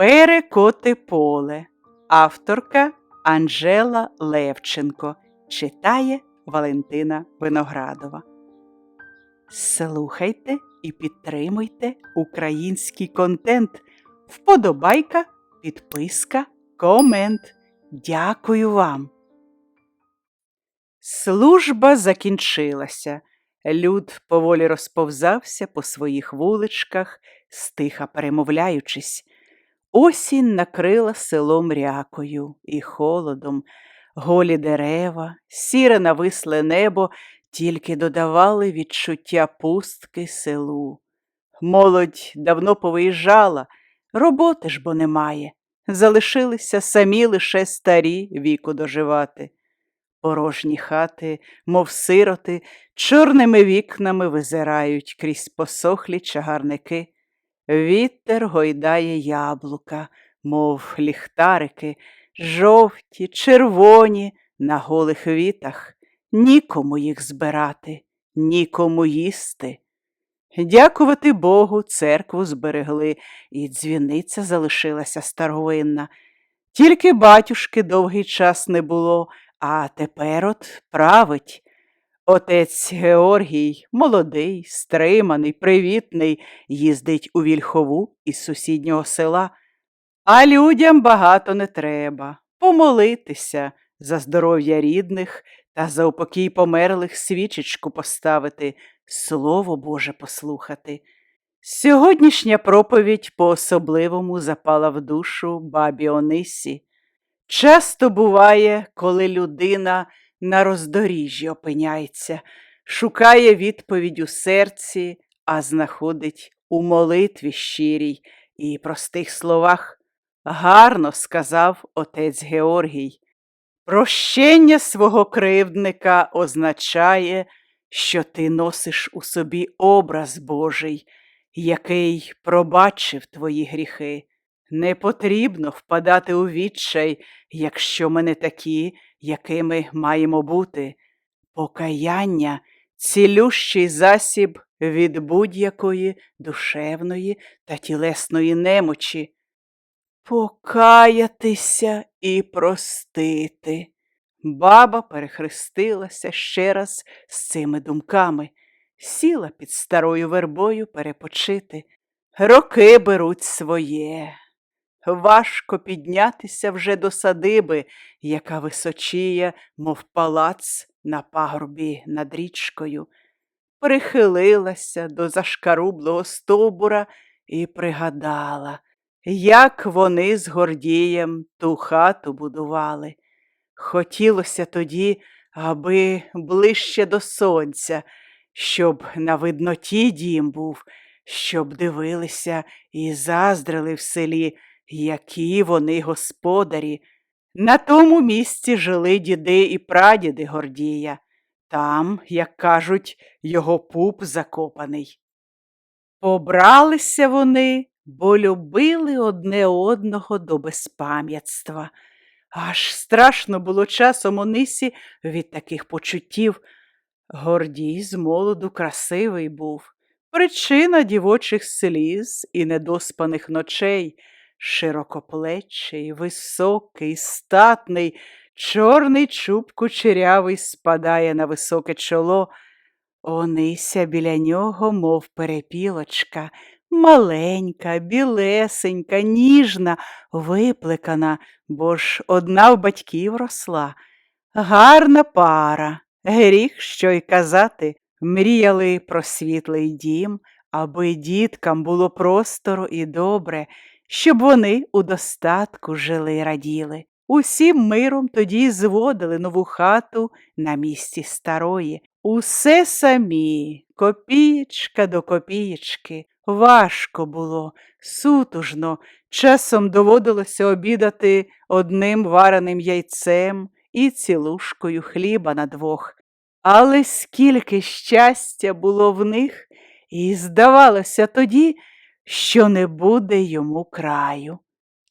Перекоти поле. Авторка Анжела Левченко. Читає Валентина Виноградова. Слухайте і підтримуйте український контент. Вподобайка, підписка, комент. Дякую вам. Служба закінчилася. Люд поволі розповзався по своїх вуличках, стиха перемовляючись. Осінь накрила село мрякою і холодом, голі дерева, сіре нависле небо тільки додавали відчуття пустки селу. Молодь давно повиїжджала, роботи ж бо немає. Залишилися самі лише старі віку доживати. Порожні хати, мов сироти, чорними вікнами визирають крізь посохлі чагарники. Вітер гойдає яблука, мов ліхтарики, жовті, червоні на голих вітах. Нікому їх збирати, нікому їсти. Дякувати Богу, церкву зберегли, і дзвіниця залишилася старовинна. Тільки батюшки довгий час не було, а тепер от править. Отець Георгій, молодий, стриманий, привітний, їздить у вільхову із сусіднього села, а людям багато не треба помолитися за здоров'я рідних та за упокій померлих свічечку поставити, Слово Боже послухати. Сьогоднішня проповідь по-особливому запала в душу бабі Онисі. Часто буває, коли людина на роздоріжжі опиняється, шукає відповідь у серці, а знаходить у молитві щирій і простих словах. Гарно сказав отець Георгій. Прощення свого кривдника означає, що ти носиш у собі образ Божий, який пробачив твої гріхи. Не потрібно впадати у відчай, якщо ми не такі, якими маємо бути. Покаяння цілющий засіб від будь-якої душевної та тілесної немочі. Покаятися і простити. Баба перехрестилася ще раз з цими думками, сіла під старою вербою перепочити. Роки беруть своє. Важко піднятися вже до садиби, яка височіє, мов палац на пагорбі над річкою. Прихилилася до зашкарублого стовбура і пригадала, як вони з Гордієм ту хату будували. Хотілося тоді, аби ближче до сонця, щоб на видноті дім був, щоб дивилися і заздрили в селі, які вони господарі. На тому місці жили діди і прадіди Гордія. Там, як кажуть, його пуп закопаний. Побралися вони, бо любили одне одного до безпам'ятства. Аж страшно було часом Онисі від таких почуттів. Гордій з молоду красивий був, причина дівочих сліз і недоспаних ночей, широкоплечий, високий, статний, чорний чуб кучерявий спадає на високе чоло. Онися біля нього, мов перепілочка, маленька, білесенька, ніжна, виплекана, бо ж одна в батьків росла. Гарна пара, гріх, що й казати, мріяли про світлий дім, аби діткам було просторо і добре, щоб вони у достатку жили й раділи. Усім миром тоді зводили нову хату на місці старої. Усе самі, копієчка до копієчки, важко було, сутужно, часом доводилося обідати одним вареним яйцем і цілушкою хліба на двох. Але скільки щастя було в них, і здавалося тоді, що не буде йому краю.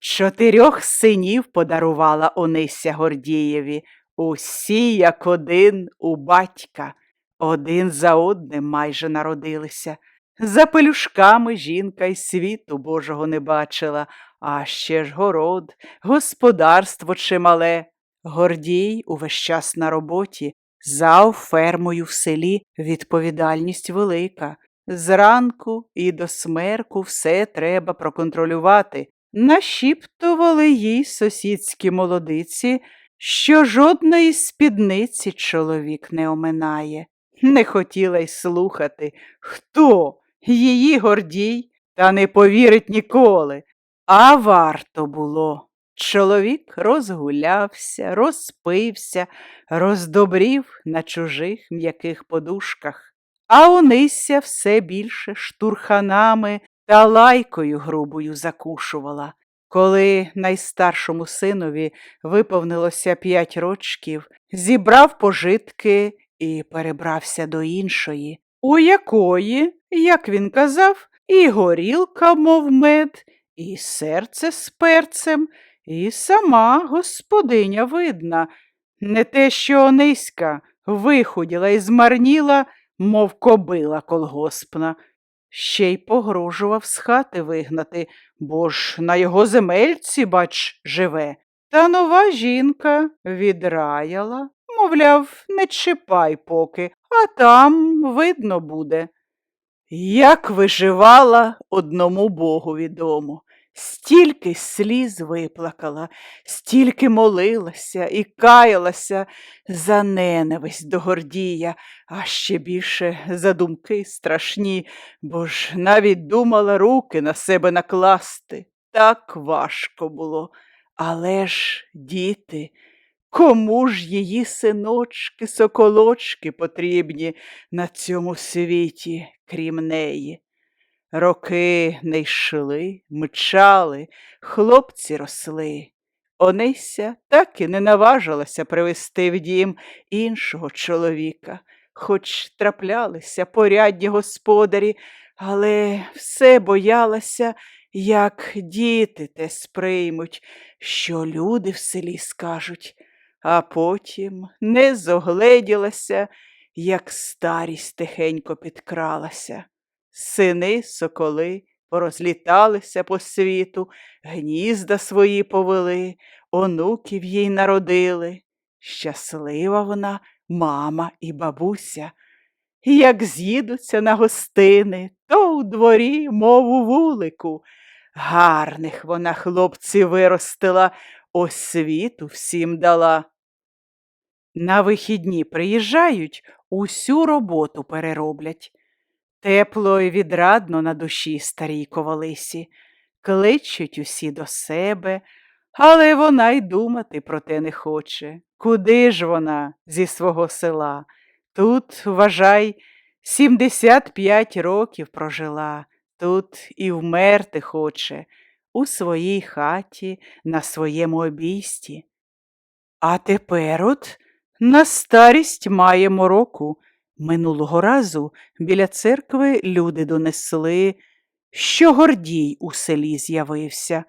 Чотирьох синів подарувала Онися Гордієві, усі, як один у батька, один за одним майже народилися. За пелюшками жінка й світу Божого не бачила, а ще ж город, господарство чимале. Гордій увесь час на роботі, зав фермою в селі відповідальність велика. Зранку і до смерку все треба проконтролювати. Нашіптували їй сусідські молодиці, що жодної спідниці чоловік не оминає. Не хотіла й слухати, хто її гордій, та не повірить ніколи. А варто було. Чоловік розгулявся, розпився, роздобрів на чужих м'яких подушках, а Онися все більше штурханами та лайкою грубою закушувала. Коли найстаршому синові виповнилося п'ять рочків, зібрав пожитки і перебрався до іншої, у якої, як він казав, і горілка, мов мед, і серце з перцем, і сама господиня видна, не те, що Ониська вихуділа і змарніла, мов кобила колгоспна. Ще й погрожував з хати вигнати, бо ж на його земельці, бач, живе. Та нова жінка відраяла, мовляв, не чіпай поки, а там видно буде. Як виживала одному богу відомо, стільки сліз виплакала, стільки молилася і каялася за ненависть до Гордія, а ще більше за думки страшні, бо ж навіть думала руки на себе накласти. Так важко було. Але ж, діти, кому ж її синочки, соколочки потрібні на цьому світі, крім неї? Роки не йшли, мчали, хлопці росли. Онися так і не наважилася привести в дім іншого чоловіка, хоч траплялися порядні господарі, але все боялася, як діти те сприймуть, що люди в селі скажуть, а потім не зогледілася, як старість тихенько підкралася. Сини, соколи порозліталися по світу, гнізда свої повели, онуків їй народили. Щаслива вона, мама і бабуся. Як з'їдуться на гостини, то у дворі, мов у вулику. Гарних вона хлопців виростила, освіту всім дала. На вихідні приїжджають, усю роботу перероблять. Тепло й відрадно на душі старій ковалисі, кличуть усі до себе, але вона й думати про те не хоче. Куди ж вона зі свого села? Тут, вважай, сімдесят п'ять років прожила, тут і вмерти хоче, у своїй хаті, на своєму обійсті. А тепер от на старість маємо року. Минулого разу біля церкви люди донесли, що Гордій у селі з'явився.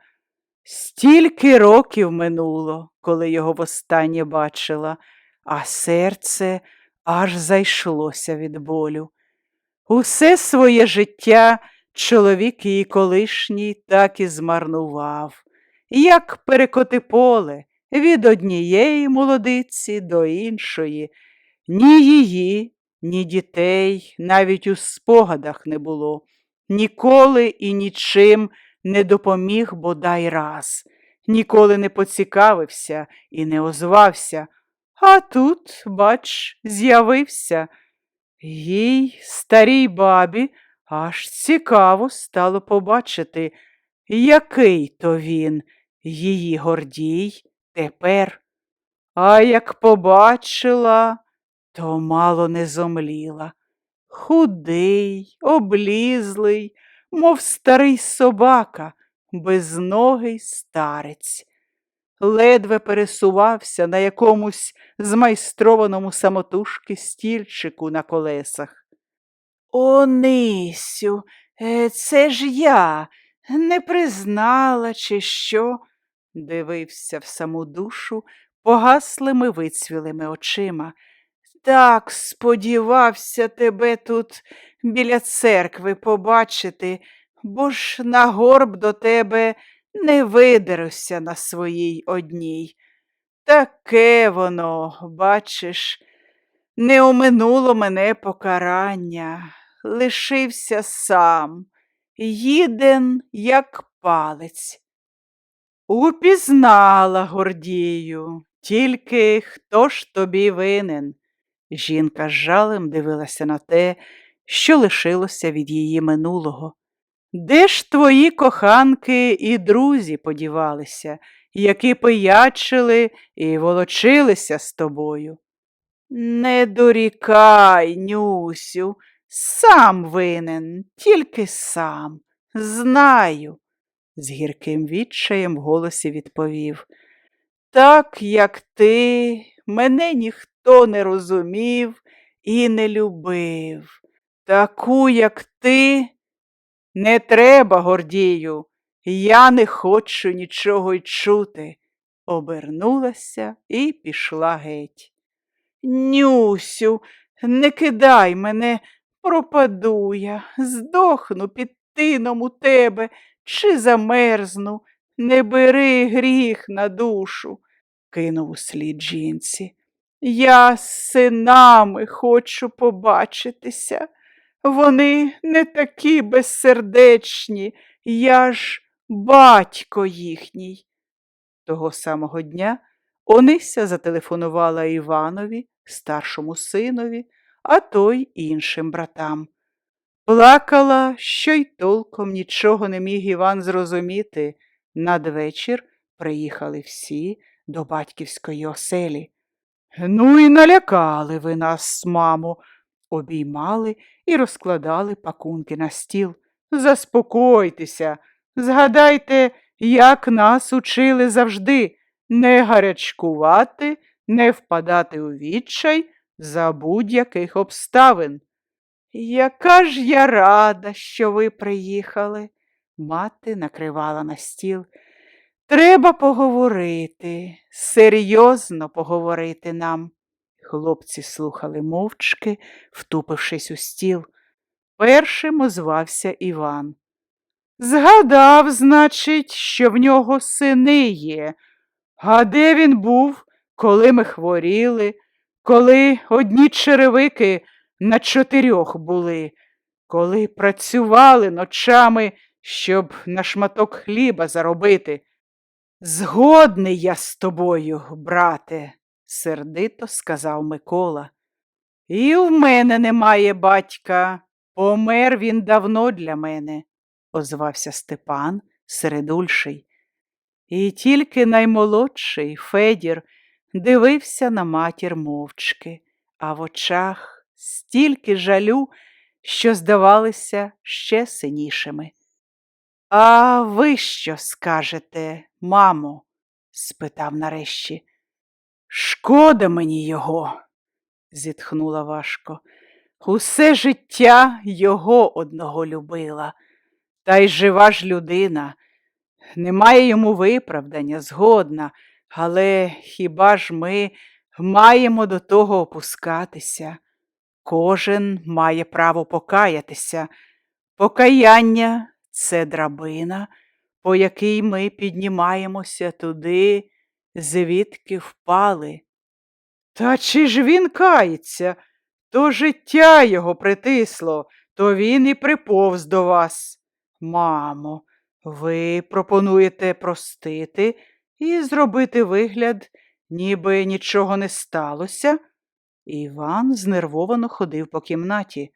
Стільки років минуло, коли його востаннє бачила, а серце аж зайшлося від болю. Усе своє життя чоловік її колишній так і змарнував, як перекоти поле від однієї молодиці до іншої, ні її, ні дітей навіть у спогадах не було, ніколи і нічим не допоміг бодай раз, ніколи не поцікавився і не озвався, а тут, бач, з'явився. Їй, старій бабі, аж цікаво стало побачити, який то він, її гордій, тепер. А як побачила, то мало не зомліла. Худий, облізлий, мов старий собака, безногий старець. Ледве пересувався на якомусь змайстрованому самотужки стільчику на колесах. Онисю, е, це ж я не признала, чи що, дивився в саму душу погаслими вицвілими очима. Так сподівався тебе тут біля церкви побачити, бо ж на горб до тебе не видеруся на своїй одній. Таке воно, бачиш, не оминуло мене покарання, лишився сам, їден, як палець. Упізнала Гордію, тільки хто ж тобі винен? Жінка з жалем дивилася на те, що лишилося від її минулого. Де ж твої коханки і друзі подівалися, які пиячили і волочилися з тобою? Не дорікай, Нюсю, сам винен, тільки сам, знаю, з гірким відчаєм в голосі відповів. Так, як ти, мене ніхто не розумів і не любив. Таку, як ти, не треба, Гордію, я не хочу нічого й чути. Обернулася і пішла геть. Нюсю, не кидай мене, пропаду я, здохну під тином у тебе чи замерзну, не бери гріх на душу, кинув услід жінці. Я з синами хочу побачитися. Вони не такі безсердечні, я ж батько їхній. Того самого дня Онися зателефонувала Іванові, старшому синові, а той іншим братам. Плакала, що й толком нічого не міг Іван зрозуміти. Надвечір приїхали всі до батьківської оселі. Ну і налякали ви нас, мамо, обіймали і розкладали пакунки на стіл. Заспокойтеся, згадайте, як нас учили завжди не гарячкувати, не впадати у відчай за будь-яких обставин. Яка ж я рада, що ви приїхали. Мати накривала на стіл. Треба поговорити, серйозно поговорити нам. Хлопці слухали мовчки, втупившись у стіл. Першим озвався Іван. Згадав, значить, що в нього сини є. А де він був, коли ми хворіли, коли одні черевики на чотирьох були, коли працювали ночами, щоб на шматок хліба заробити? Згодний я з тобою, брате, сердито сказав Микола. І в мене немає батька. Помер він давно для мене, озвався Степан середульший. І тільки наймолодший Федір дивився на матір мовчки, а в очах стільки жалю, що здавалися ще синішими. А ви що скажете, мамо? спитав нарешті. Шкода мені його, зітхнула важко. Усе життя його одного любила, та й жива ж людина. Немає йому виправдання, згодна, але хіба ж ми маємо до того опускатися? Кожен має право покаятися. Покаяння це драбина, по якій ми піднімаємося туди, звідки впали. Та чи ж він кається? То життя його притисло, то він і приповз до вас. Мамо, ви пропонуєте простити і зробити вигляд, ніби нічого не сталося? Іван знервовано ходив по кімнаті.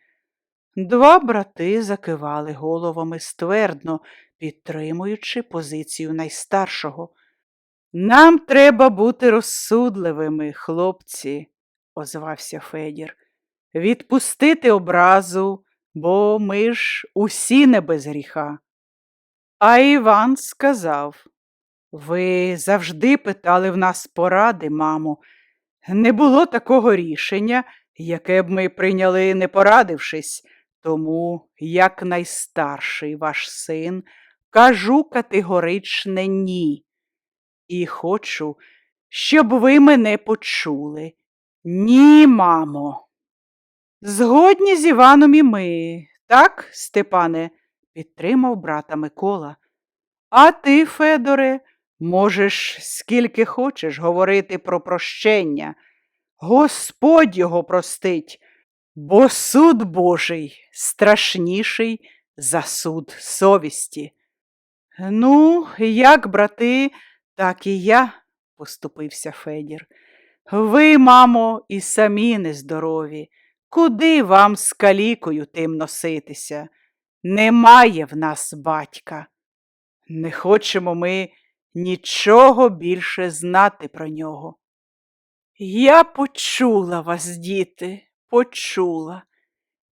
Два брати закивали головами ствердно, підтримуючи позицію найстаршого. Нам треба бути розсудливими, хлопці, озвався Федір. Відпустити образу, бо ми ж усі не без гріха. А Іван сказав ви завжди питали в нас поради, мамо. Не було такого рішення, яке б ми прийняли, не порадившись, тому, як найстарший ваш син, кажу категоричне ні. І хочу, щоб ви мене почули. Ні, мамо. Згодні з Іваном і ми, так, Степане, підтримав брата Микола. А ти, Федоре, можеш скільки хочеш говорити про прощення. Господь його простить, бо суд Божий страшніший за суд совісті. Ну, як брати, так і я, поступився Федір. Ви, мамо, і самі нездорові. Куди вам з калікою тим носитися? Немає в нас батька. Не хочемо ми нічого більше знати про нього. Я почула вас, діти, почула.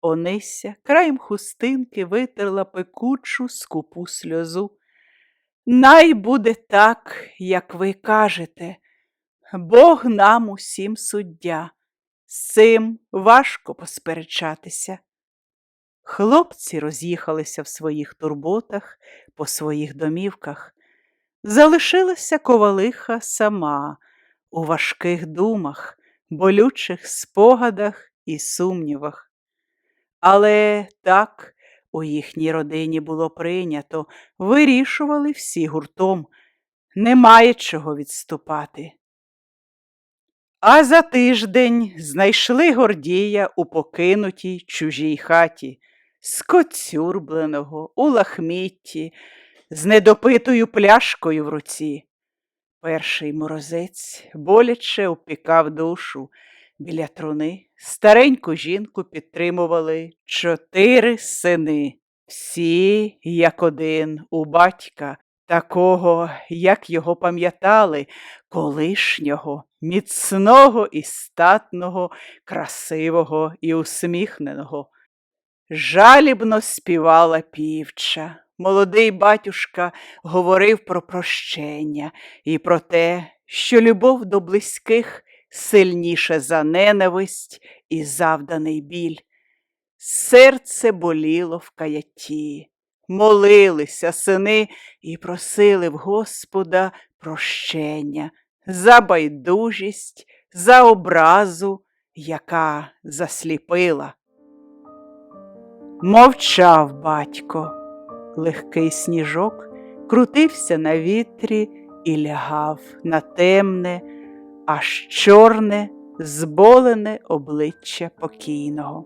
Онися краєм хустинки витерла пекучу скупу сльозу. Най буде так, як ви кажете. Бог нам усім суддя, з цим важко посперечатися. Хлопці роз'їхалися в своїх турботах по своїх домівках. Залишилася ковалиха сама у важких думах, болючих спогадах і сумнівах. Але так у їхній родині було прийнято, вирішували всі гуртом, немає чого відступати. А за тиждень знайшли Гордія у покинутій чужій хаті, скоцюрбленого, у лахмітті, з недопитою пляшкою в руці. Перший морозець боляче опікав душу. Біля труни стареньку жінку підтримували чотири сини, всі як один у батька, такого, як його пам'ятали, колишнього, міцного і статного, красивого і усміхненого. Жалібно співала півча. Молодий батюшка говорив про прощення і про те, що любов до близьких сильніше за ненависть і завданий біль. Серце боліло в каятті, молилися сини і просили в Господа прощення за байдужість, за образу, яка засліпила. Мовчав батько. Легкий сніжок крутився на вітрі і лягав на темне, аж чорне, зболене обличчя покійного.